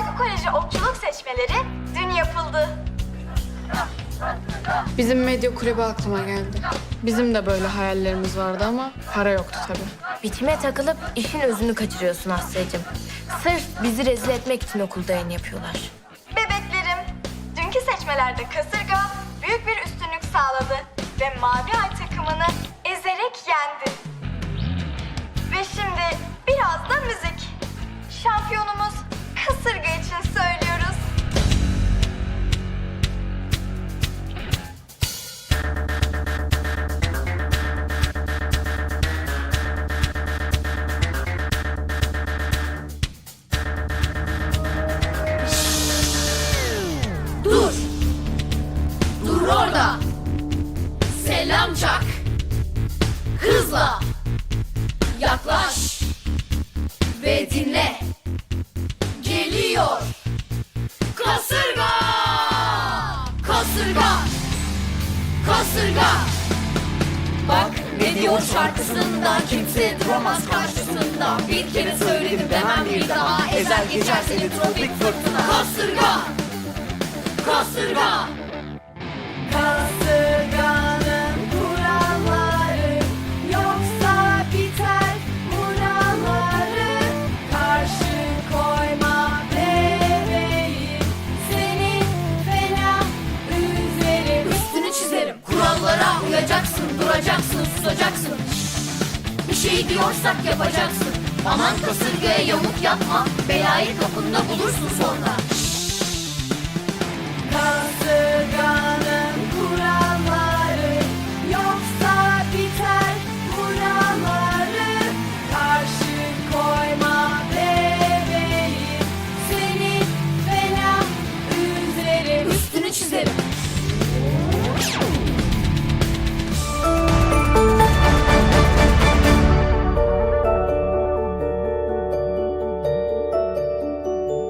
Saygı Koleji okçuluk seçmeleri dün yapıldı. Bizim medya kulübü aklıma geldi. Bizim de böyle hayallerimiz vardı ama para yoktu tabii. Bitime takılıp işin özünü kaçırıyorsun Asya'cığım. Sırf bizi rezil etmek için okulda yayın yapıyorlar. Bebeklerim, dünkü seçmelerde kasırga büyük bir üstünlük sağladı ve Mavi Ay takımını ezerek yendi. Hızla! Yaklaş! Ve dinle! Geliyor! Kasırga! Kasırga! Kasırga! Bak ne diyor şarkısında kimse duramaz karşısında Bir kere söyledim demem bir daha ezer geçer seni tropik fırtına Kasırga! Kasırga! Şey diyorsak yapacaksın. Aman kasırgaya yamuk yapma. Belayı kapında bulursun sonra. Kasırganın